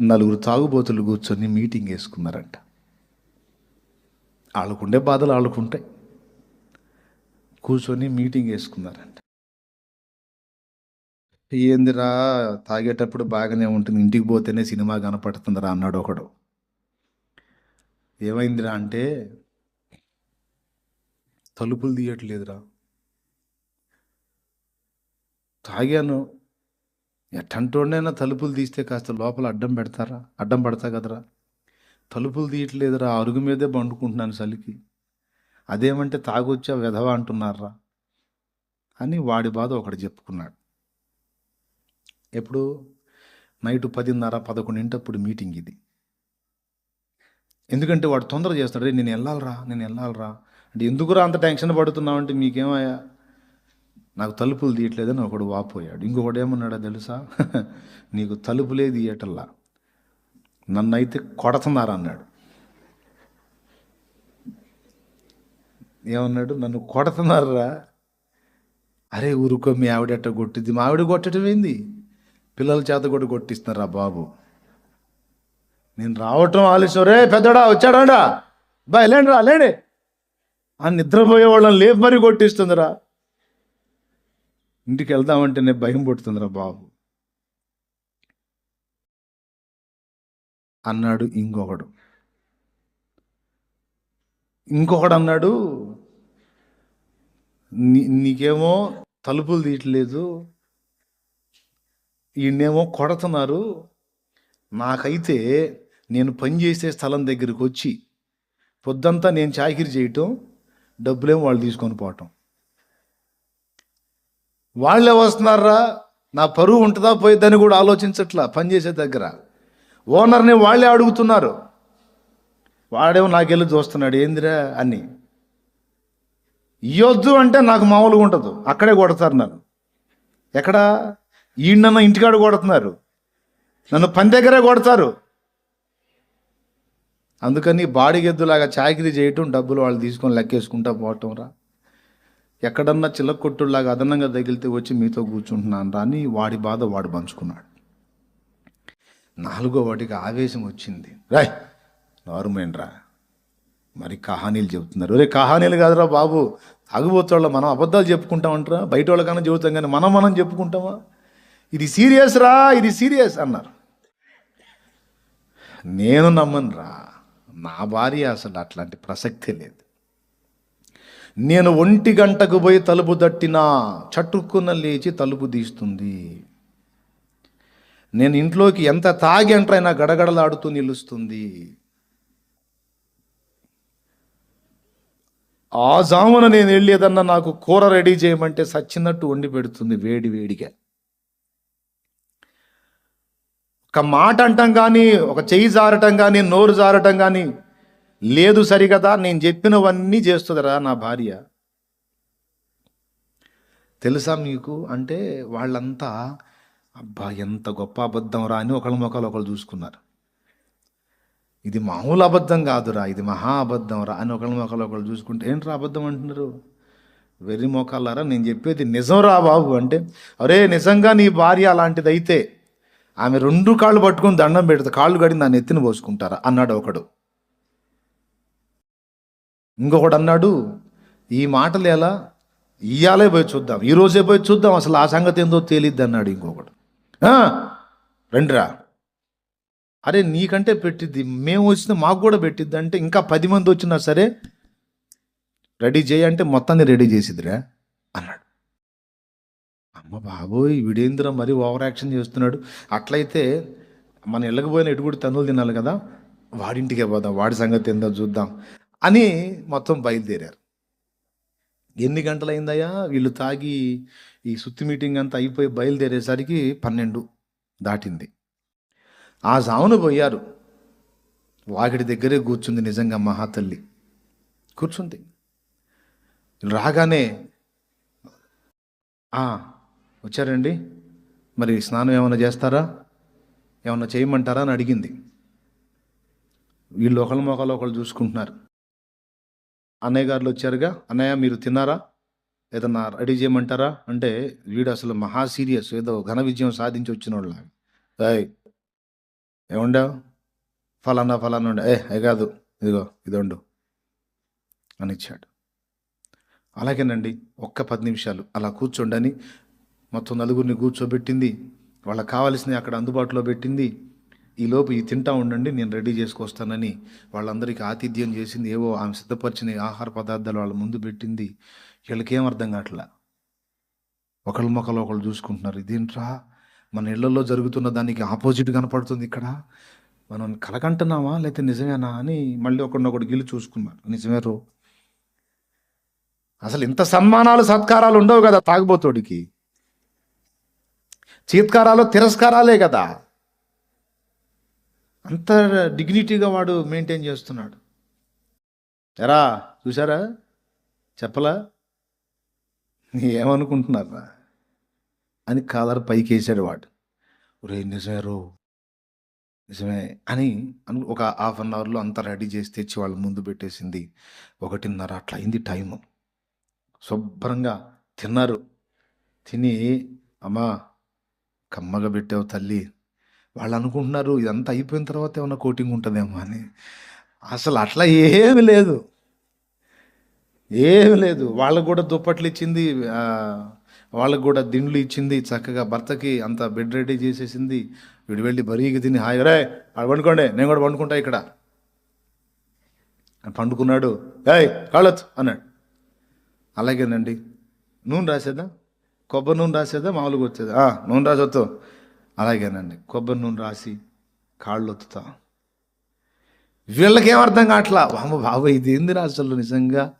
నలుగురు తాగుబోతులు కూర్చొని మీటింగ్ వేసుకున్నారంట. వాళ్ళకుండే బాధలు వాళ్ళకుంటాయి కూర్చొని మీటింగ్ వేసుకున్నారంట. ఏందిరా తాగేటప్పుడు బాగానే ఉంటుంది ఇంటికి పోతేనే సినిమా కనపడుతుందిరా అన్నాడు ఒకడు. ఏమైందిరా అంటే తలుపులు తీయట్లేదురా. తాగాను ఎట్టంటోడైనా తలుపులు తీస్తే కాస్త లోపల అడ్డం పెడతారా? అడ్డం పడతా కదరా? తలుపులు తీయట్లేదురా అరుగు మీదే పండుకుంటున్నాను చలికి. అదేమంటే తాగొచ్చా వెధవ అంటున్నారా? అని వాడి బాధ ఒకటి చెప్పుకున్నాడు. ఎప్పుడు? నైట్ పదిన్నర పదకొండింటప్పుడు మీటింగ్ ఇది. ఎందుకంటే వాడు తొందర చేస్తాడు నేను వెళ్ళాలరా నేను వెళ్ళాలరా. అంటే ఎందుకురా అంత టెన్షన్ పడుతున్నావు అంటే మీకేమయ్యా? నాకు తలుపులు తీయట్లేదని ఒకడు వాపోయాడు. ఇంకొకడు ఏమన్నాడో తెలుసా? నీకు తలుపులే తీయటల్లా. నన్ను అయితే అన్నాడు ఏమన్నాడు? నన్ను కొడుతున్నారా? అరే ఊరుకో మీ ఆవిడట కొట్టింది మా ఆవిడ కొట్టడం ఏంది? పిల్లల చేత కూడా కొట్టిస్తున్నారా బాబు? నేను రావటం ఆలస్యం. రే పెద్దడా వచ్చాడా? బా లేండి రా లేండి. ఆ నిద్రపోయే వాళ్ళని లేపు మరీ కొట్టిస్తుందిరా ఇంటికి వెళ్దామంటేనే భయం పుడుతుందిరా బాబు. అన్నాడు ఇంకొకడు. ఇంకొకడు అన్నాడు నీ నీకేమో తలుపులు తీయట్లేదు. ఈయనేమో కొడుతున్నారు. నాకైతే నేను పనిచేసే స్థలం దగ్గరికి వచ్చి పొద్దంతా నేను చాకిరి చేయటం డబ్బులేమో వాళ్ళు తీసుకొని పోవటం. వాళ్ళే వస్తున్నారా? నా పరువు ఉంటుందా పోయిద్దని కూడా ఆలోచించట్లా పనిచేసే దగ్గర. ఓనర్ని వాళ్ళే అడుగుతున్నారు. వాడేమో నాకెళ్ళి చూస్తున్నాడు ఏందిరా? అని. ఇయ్యొద్దు అంటే నాకు మామూలుగా ఉండదు. అక్కడే కొడతారు నన్ను. ఎక్కడ? ఈయన ఇంటికాడ కొడుతున్నారు. నన్ను పని దగ్గరే కొడతారు. అందుకని బాడిగెద్దులాగా చాకిరీ చేయటం డబ్బులు వాళ్ళు తీసుకొని లెక్కేసుకుంటా పోవటం రా ఎక్కడన్నా చిల్లకొట్టులాగా అదనంగా తగిలితే వచ్చి మీతో కూర్చుంటున్నాను రా అని వాడి బాధ వాడు పంచుకున్నాడు. నాలుగో వాటికి ఆవేశం వచ్చింది. రాయ్ నార్మేండ్రా మరి కహానీలు చెబుతున్నారు. రే కహానీలు కాదురా బాబు. తాగుబోతోళ్ళ మనం అబద్ధాలు చెప్పుకుంటామంటారా. బయట వాళ్ళకన్నా చెబుతాం కానీ మనం మనం చెప్పుకుంటామా? ఇది సీరియస్ రా ఇది సీరియస్ అన్నారు. నేను నమ్మను రా. నా భార్య అసలు అట్లాంటి ప్రసక్తే లేదు. నేను ఒంటి గంటకు పోయి తలుపు తట్టినా చట్టుక్కున లేచి తలుపు తీస్తుంది. నేను ఇంట్లోకి ఎంత తాగి ఎంట్రైనా గడగడలాడుతూ నిలుస్తుంది. ఆ జామున నేను వెళ్ళేదన్నా నాకు కూర రెడీ చేయమంటే సచ్చినట్టు వండి పెడుతుంది వేడి వేడిగా. ఒక మాట అంటాం కానీ ఒక చెయ్యి జారటం కానీ నోరు జారటం కానీ లేదు సరిగదా నేను చెప్పినవన్నీ చేస్తుందిరా నా భార్య. తెలుసా మీకు? అంటే వాళ్ళంతా అబ్బా ఎంత గొప్ప అబద్ధం రా అని ఒకళ్ళ ముఖాలు ఒకళ్ళు చూసుకున్నారు. ఇది మామూలు అబద్ధం కాదురా ఇది మహా అబద్ధం రా అని ఒకళ్ళ ముఖాలు ఒకళ్ళు చూసుకుంటే ఏంట్రా అబద్ధం అంటున్నారు? వెర్రి మోకాళ్ళారా? నేను చెప్పేది నిజం రా బాబు అంటే అరే నిజంగా నీ భార్య అలాంటిది అయితే ఆమె రెండు కాళ్ళు పట్టుకొని దండం పెడుతుంది కాళ్ళు గడి నా నెత్తిన పోసుకుంటారా? అన్నాడు ఒకడు. ఇంకొకడు అన్నాడు ఈ మాటలు ఎలా? ఇయ్యాలే పోయి చూద్దాం. ఈరోజే పోయి చూద్దాం. అసలు ఆ సంగతి ఏందో తేలిద్ది అన్నాడు ఇంకొకడు. రండిరా. అరే నీకంటే పెట్టిద్ది. మేము వచ్చిన మాకు కూడా పెట్టిద్ది. అంటే ఇంకా పది మంది వచ్చినా సరే రెడీ చేయంటే అంటే మొత్తాన్ని రెడీ చేసిద్దిరా అన్నాడు. అమ్మ బాబోయ్ వీడేంద్ర మరీ ఓవర్ యాక్షన్ చేస్తున్నాడు. అట్లయితే మన ఇళ్ళకి పోయిన ఎటుగుడు తనులు తినాలి కదా. వాడింటికే పోదాం. వాడి సంగతి ఏందో చూద్దాం. అని మొత్తం బయలుదేరారు. ఎన్ని గంటలైందయ్యా? వీళ్ళు తాగి ఈ సుత్తి మీటింగ్ అంతా అయిపోయి బయలుదేరేసరికి పన్నెండు దాటింది. ఆ జామున పోయారు. వాకిడి దగ్గరే కూర్చుంది నిజంగా మహాతల్లి. కూర్చుంది. రాగానే వచ్చారండి. మరి స్నానం ఏమైనా చేస్తారా? ఏమైనా చేయమంటారా? అని అడిగింది. వీళ్ళు ఒకళ్ళ మొక్కలు ఒకళ్ళు చూసుకుంటున్నారు. అన్నయ్య గారులు వచ్చారుగా. అన్నయ్య మీరు తిన్నారా? ఏదన్నా రెడీ చేయమంటారా? అంటే వీడు అసలు మహా సీరియస్. ఏదో ఘన విజయం సాధించి వచ్చిన వాళ్ళ ఏముండవు? ఫలానా ఫలానా ఉండే. ఏ ఏ కాదు. ఇదిగో ఇది అని ఇచ్చాడు. అలాగేనండి. ఒక్క పది నిమిషాలు అలా కూర్చోండని మొత్తం నలుగురిని కూర్చోబెట్టింది. వాళ్ళకి కావాల్సినవి అక్కడ అందుబాటులో పెట్టింది. ఈలోపు ఈ తింటా ఉండండి నేను రెడీ చేసుకొస్తానని వాళ్ళందరికీ ఆతిథ్యం చేసింది. ఏవో ఆమె సిద్ధపరిచిన ఆహార పదార్థాలు వాళ్ళ ముందు పెట్టింది. వీళ్ళకేం అర్థం కావట్లా? ఒకళ్ళ మొక్కలు ఒకళ్ళు చూసుకుంటున్నారు. ఇదేంట్రా? మన ఇళ్ళలో జరుగుతున్న దానికి ఆపోజిట్ కనపడుతుంది ఇక్కడ. మనం కలకంటున్నామా? లేకపోతే నిజమేనా అని మళ్ళీ ఒకడినొకడు గిల్లు చూసుకున్నారు. నిజమే రో. అసలు ఇంత సన్మానాలు సత్కారాలు ఉండవు కదా తాగుబోతోడికి? చీత్కారాలు తిరస్కారాలే కదా. అంత డిగ్నిటీగా వాడు మెయింటైన్ చేస్తున్నాడు. ఎరా చూసారా చెప్పలా? ఏమనుకుంటున్నారా? అని కాలర్ పైకి వేసాడు వాడు. ఒరే నిజమే రో. నిజమే అని అను ఒక హాఫ్ అన్ అవర్లో అంతా రెడీ చేసి తెచ్చి వాళ్ళ ముందు పెట్టేసింది. ఒకటిన్నర అట్లా అయింది టైము. శుభ్రంగా తిన్నారు. తిని అమ్మా కమ్మగా పెట్టావు తల్లి. వాళ్ళు అనుకుంటున్నారు ఇదంతా అయిపోయిన తర్వాత ఏమైనా కోటింగ్ ఉంటుందేమో అని. అసలు అట్లా ఏమి లేదు. ఏమి లేదు. వాళ్ళకు కూడా దుప్పట్లు ఇచ్చింది వాళ్ళకు కూడా దిండ్లు ఇచ్చింది చక్కగా భర్తకి అంత బెడ్ రెడీ చేసేసింది. వీడు వెళ్ళి బరీగా తిని హాయ్ రే ఆడ నేను కూడా వండుకుంటా ఇక్కడ. పండుకున్నాడు. ఏయ్ కాళ్ళొచ్చు అన్నాడు. అలాగేనండి. నూనె రాసేదా కొబ్బరి నూనె రాసేదా మామూలుగా వచ్చేదా? నూనె రాసొద్దు అలాగేనండి. కొబ్బరి నూనె రాసి కాళ్ళు ఒత్తుతా వీళ్ళకేం అర్థం కావట్లా? వామ బాబాయ్ ఇది ఏంది అసలు నిజంగా?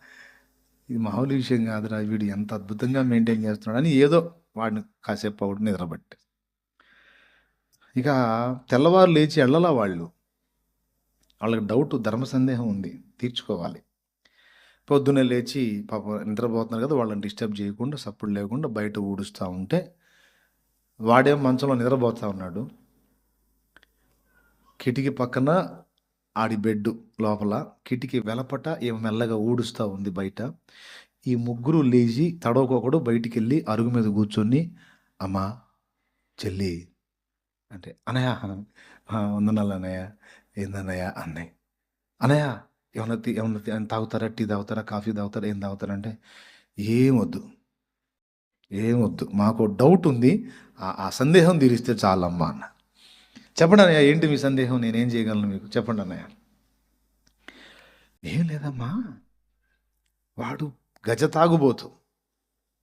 ఇది మామూలు విషయం కాదురా వీడు ఎంత అద్భుతంగా మెయింటైన్ చేస్తున్నాడు అని ఏదో వాడిని కాసేపు ఒకటి నిద్రపట్టి. ఇక తెల్లవారు లేచి వెళ్ళలా వాళ్ళు. వాళ్ళకి డౌట్ ధర్మ సందేహం ఉంది. తీర్చుకోవాలి. పొద్దున్నే లేచి పాప నిద్రపోతున్నారు కదా వాళ్ళని డిస్టర్బ్ చేయకుండా సప్పుడు లేకుండా బయట ఊడుస్తూ ఉంటే వాడేం మంచంలో నిద్రపోతూ ఉన్నాడు. కిటికీ పక్కన ఆడి బెడ్ లోపల కిటికీ వెలపట ఏమో మెల్లగా ఊడుస్తూ ఉంది బయట. ఈ ముగ్గురు లేచి తడవకొకడు బయటికి వెళ్ళి అరుగు మీద కూర్చొని అమ్మా చెల్లి అంటే అనయా వందనాలు అన్నయ్య. ఏందన్నయ్య? అన్నయ్య. అనయ్య ఏమన్నా ఏమన్నా ఏమన్నా తాగుతారా? టీ తాగుతారా? కాఫీ తాగుతారా? ఏం తాగుతారంటే ఏం వద్దు. ఏం వద్దు. మాకు డౌట్ ఉంది. ఆ- ఆ సందేహం తీరిస్తే చాలమ్మా అన్న. చెప్పండి అన్నయ్య ఏంటి మీ సందేహం? నేనేం చేయగలను మీకు? చెప్పండి అన్నయ్య. ఏం లేదమ్మా. వాడు గజ తాగుబోతు.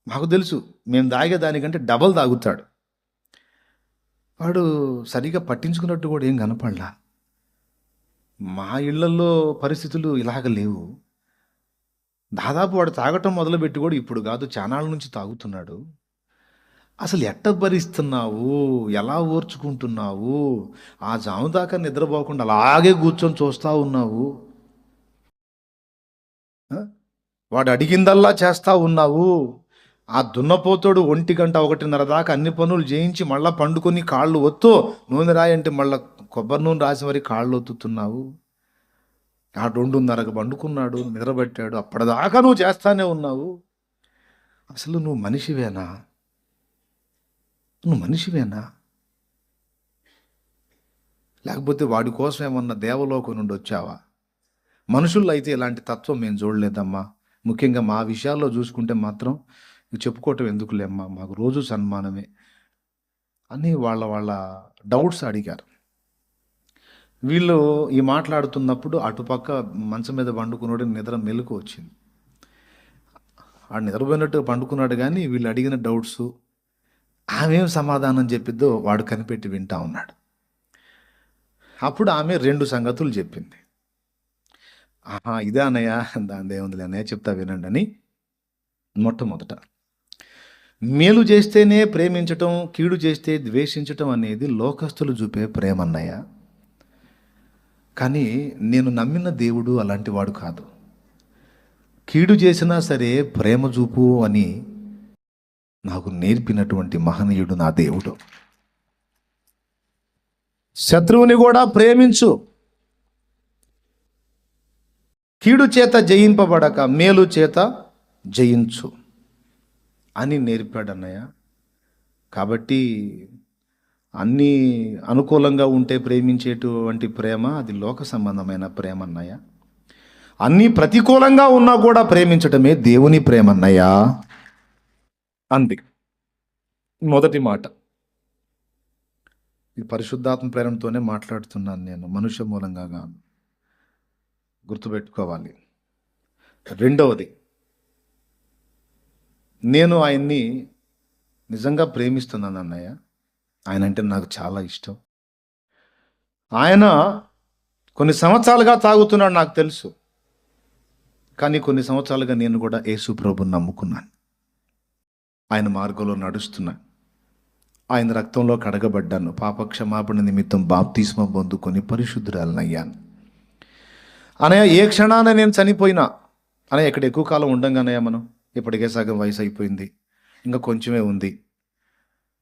మాకు తెలుసు మేము తాగే దానికంటే డబల్ తాగుతాడు. వాడు సరిగా పట్టించుకున్నట్టు కూడా ఏం కనపడలా. మా ఇళ్ళలో పరిస్థితులు ఇలాగ లేవు. దాదాపు వాడు తాగటం మొదలుపెట్టి కూడా ఇప్పుడు కాదు చానాళ్ళ నుంచి తాగుతున్నాడు. అసలు ఎట్ట భరిస్తున్నావు? ఎలా ఓర్చుకుంటున్నావు? ఆ జాము దాకా నిద్రపోకుండా అలాగే కూర్చొని చూస్తూ ఉన్నావు. వాడు అడిగిందల్లా చేస్తూ ఉన్నావు. ఆ దున్నపోతోడు ఒంటి గంట ఒకటిన్నర దాకా అన్ని పనులు చేయించి మళ్ళీ పండుకొని కాళ్ళు ఒత్తు నూనె రాయంటే మళ్ళా కొబ్బరి నూనె రాసి మరి కాళ్ళు ఒత్తుతున్నావు. ఆ రెండున్నరకు పండుకున్నాడు నిద్రపట్టాడు. అప్పటిదాకా నువ్వు చేస్తానే ఉన్నావు. అసలు నువ్వు మనిషివేనా? నువ్వు మనిషివేనా? లేకపోతే వాడి కోసం ఏమన్నా దేవలోకం నుండి వచ్చావా? మనుషుల్లో అయితే ఇలాంటి తత్వం మేము చూడలేదమ్మా. ముఖ్యంగా మా విషయాల్లో చూసుకుంటే మాత్రం చెప్పుకోవటం ఎందుకులేమ్మా మాకు రోజు సన్మానమే అని వాళ్ళ వాళ్ళ డౌట్స్ అడిగారు. వీళ్ళు ఈ మాట్లాడుతున్నప్పుడు అటుపక్క మంచం మీద పండుకున్నాడు నిద్ర మెలకు వచ్చింది. ఆ నిద్రపోయినట్టు పండుకున్నాడు కానీ వీళ్ళు అడిగిన డౌట్స్ ఆమె సమాధానం చెప్పిద్దో వాడు కనిపెట్టి వింటా ఉన్నాడు. అప్పుడు ఆమె రెండు సంగతులు చెప్పింది. ఆహా ఇదే అన్నయ్య దాని ఏముందిలే అన్నయ్య చెప్తా వినండి అని. మొట్టమొదట మేలు చేస్తేనే ప్రేమించటం కీడు చేస్తే ద్వేషించటం అనేది లోకస్తులు చూపే ప్రేమ అన్నయ్య కానీ నేను నమ్మిన దేవుడు అలాంటి వాడు కాదు. కీడు చేసినా సరే ప్రేమ చూపు అని నాకు నేర్పినటువంటి మహనీయుడు నా దేవుడు. శత్రువుని కూడా ప్రేమించు. కీడు చేత జయింపబడక మేలు చేత జయించు అని నేర్పాడన్నయ్య కాబట్టి అన్నీ అనుకూలంగా ఉంటే ప్రేమించేటువంటి ప్రేమ అది లోక సంబంధమైన ప్రేమ అన్నయ్య. అన్నీ ప్రతికూలంగా ఉన్నా కూడా ప్రేమించటమే దేవుని ప్రేమ అన్నయ్య. అంది. మొదటి మాట. ఈ పరిశుద్ధాత్మ ప్రేరణతోనే మాట్లాడుతున్నాను నేను మనుష్య మూలంగా కాదు. గుర్తుపెట్టుకోవాలి. రెండవది నేను ఆయన్ని నిజంగా ప్రేమిస్తున్నాను అన్నయ్య. ఆయన అంటే నాకు చాలా ఇష్టం. ఆయన కొన్ని సంవత్సరాలుగా తాగుతున్నాడు నాకు తెలుసు. కానీ కొన్ని సంవత్సరాలుగా నేను కూడా యేసు ప్రభుని నమ్ముకున్నాను. ఆయన మార్గంలో నడుస్తున్నాను ఆయన రక్తంలో కడగబడ్డాను. పాప క్షమాపణ నిమిత్తం బాప్తిస్మ పొందుకొని పరిశుద్ధురాలనయ్యాను. అనయ్య ఏ క్షణాన నేను చనిపోయినా? అనయ్య ఇక్కడ ఎక్కువ కాలం ఉండంగానయ్యా మనం. ఇప్పటికే సగం వయసు అయిపోయింది. ఇంకా కొంచెమే ఉంది.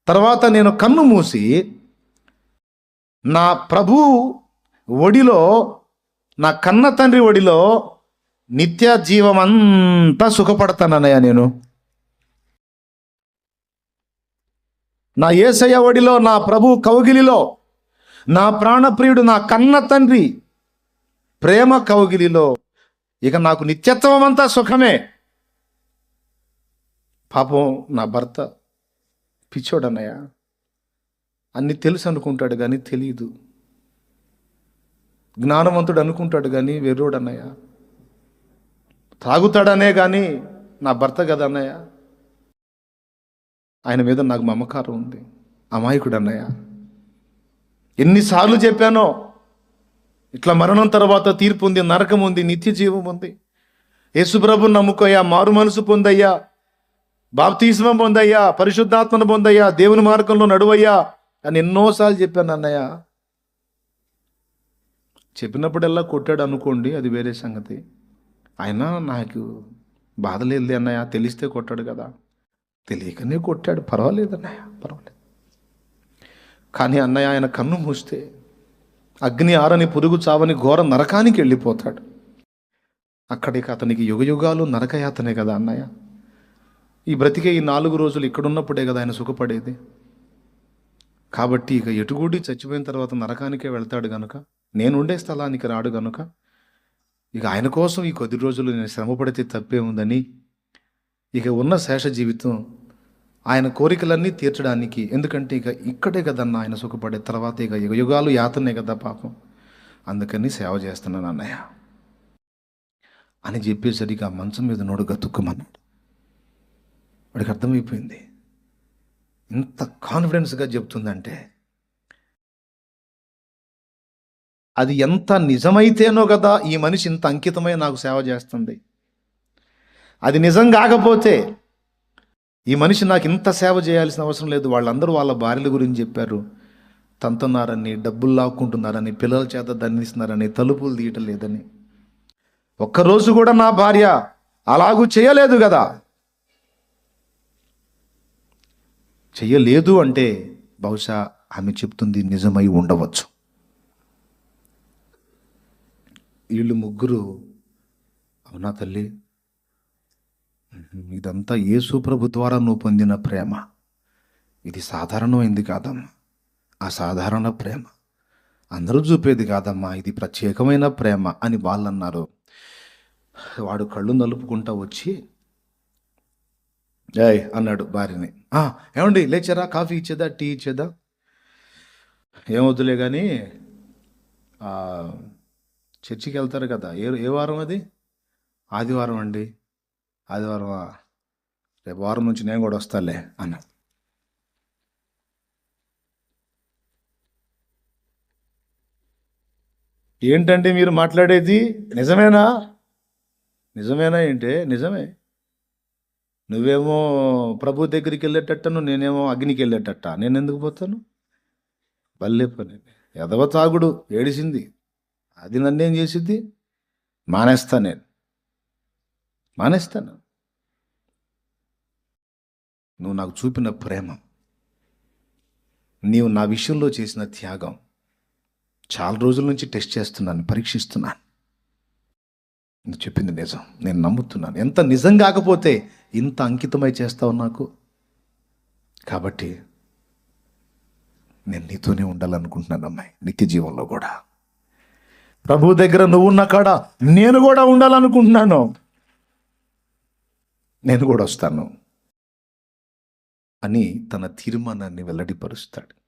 తర్వాత నేను కన్ను మూసి నా ప్రభు ఒడిలో నా కన్న తండ్రి ఒడిలో నిత్య జీవమంతా సుఖపడతానన్నయ్య నేను. నా ఏసయ్య ఒడిలో నా ప్రభు కౌగిలిలో నా ప్రాణప్రియుడు నా కన్న తండ్రి ప్రేమ కౌగిలిలో ఇక నాకు నిత్యత్వం అంతా సుఖమే. పాపం నా భర్త పిచ్చోడన్నయ్య. అన్ని తెలుసు అనుకుంటాడు కానీ తెలియదు జ్ఞానవంతుడు అనుకుంటాడు కానీ వెర్రోడన్నయ్య. తాగుతాడనే కానీ నా భర్త కదా అన్నయ్య ఆయన మీద నాకు మమకారం ఉంది. అమాయకుడు అన్నయ్య ఎన్నిసార్లు చెప్పానో ఇట్లా మరణం తర్వాత తీర్పు ఉంది నరకం ఉంది నిత్య జీవం ఉంది. యేసుప్రభు నమ్ముకోయ్యా మారు మనసు పొందయ్యా. బాప్తీస్మం పొందయ్యా పరిశుద్ధాత్మను పొందయ్యా దేవుని మార్గంలో నడువయ్యా అని ఎన్నోసార్లు చెప్పాను అన్నయ్య. చెప్పినప్పుడల్లా కొట్టాడు అనుకోండి అది వేరే సంగతి. అయినా నాకు బాధ లేదు అన్నయ్య తెలిస్తే కొట్టాడు కదా. తెలియకనే కొట్టాడు పర్వాలేదు అన్నయ్య పర్వాలేదు. కానీ అన్నయ్య ఆయన కన్ను మూస్తే అగ్ని ఆరని పురుగు చావని ఘోర నరకానికి వెళ్ళిపోతాడు. అక్కడికి అతనికి యుగయుగాలు నరకయాతనే కదా అన్నయ్య. ఈ బ్రతికే ఈ నాలుగు రోజులు ఇక్కడున్నప్పుడే కదా ఆయన సుఖపడేది. కాబట్టి ఇక ఎటుగూడి చచ్చిపోయిన తర్వాత నరకానికే వెళ్తాడు గనుక నేను ఉండే స్థలానికి రాడు గనుక ఇక ఆయన కోసం ఈ కొద్ది రోజులు నేను శ్రమపడితే తప్పే ఉందని ఇక ఉన్న శేష జీవితం ఆయన కోరికలన్నీ తీర్చడానికి ఎందుకంటే ఇక ఇక్కడే కదన్న ఆయన సుఖపడే తర్వాత ఇక యుగ యుగాలు యాతనే కదా పాపం. అందుకని సేవ చేస్తున్నాను అన్నయ్య. అని చెప్పేసరికి ఆ మంచం మీద నోడు గతుక్కుమన్నాడు. వాడికి అర్థమైపోయింది. ఇంత కాన్ఫిడెన్స్గా చెప్తుందంటే అది ఎంత నిజమైతేనో కదా ఈ మనిషి ఇంత అంకితమై నాకు సేవ చేస్తుంది. అది నిజం కాకపోతే ఈ మనిషి నాకు ఇంత సేవ చేయాల్సిన అవసరం లేదు. వాళ్ళందరూ వాళ్ళ భార్యల గురించి చెప్పారు. తంతున్నారని డబ్బులు లాక్కుంటున్నారని పిల్లల చేత దండిస్తున్నారని తలుపులు తీయటం లేదని. ఒక్కరోజు కూడా నా భార్య అలాగూ చేయలేదు కదా. చెయ్యలేదు అంటే బహుశా ఆమె చెప్తుంది నిజమై ఉండవచ్చు. వీళ్ళు ముగ్గురు అవునా తల్లి? ఇదంతా యేసు ప్రభు ద్వారా నువ్వు పొందిన ప్రేమ. ఇది సాధారణమైంది కాదమ్మా. అసాధారణ ప్రేమ. అందరూ చూపేది కాదమ్మా ఇది ప్రత్యేకమైన ప్రేమ అని వాళ్ళు అన్నారు వాడు కళ్ళు నలుపుకుంటా వచ్చి ఏయ్ అన్నాడు భార్యని. ఏమండి లేచారా? కాఫీ ఇచ్చేదా? టీ ఇచ్చేదా? ఏమొద్దులే కానీ చర్చికి వెళ్తారు కదా. ఏ ఏ వారం అది? ఆదివారం అండి. ఆదివారమా? రేపు వారం నుంచి నేను కూడా వస్తాలే అన్నాడు. ఏంటండి మీరు మాట్లాడేది? నిజమేనా? నిజమేనా ఏంటి? నిజమే. నువ్వేమో ప్రభు దగ్గరికి వెళ్ళేటట్టను నేనేమో అగ్నికి వెళ్ళేటట్ట? నేను ఎందుకు పోతాను? బల్లే పని. ఎదవ తాగుడు ఏడిసింది. అది నన్నేం చేసిద్ది? మానేస్తా నేను. మానేస్తాను. నువ్వు నాకు చూపిన ప్రేమ నీవు నా విషయంలో చేసిన త్యాగం చాలా రోజుల నుంచి టెస్ట్ చేస్తున్నాను పరీక్షిస్తున్నాను. నువ్వు చెప్పింది నిజం. నేను నమ్ముతున్నాను. ఎంత నిజం కాకపోతే ఇంత అంకితమై చేస్తావు నాకు? కాబట్టి నేను నీతోనే ఉండాలనుకుంటున్నాను అమ్మాయి నిత్య జీవంలో కూడా. ప్రభు దగ్గర నువ్వు ఉన్న కాడ నేను కూడా ఉండాలనుకుంటున్నాను. నేను కూడా వస్తాను అని తన తీర్మానాన్ని వెల్లడిపరుస్తాడు.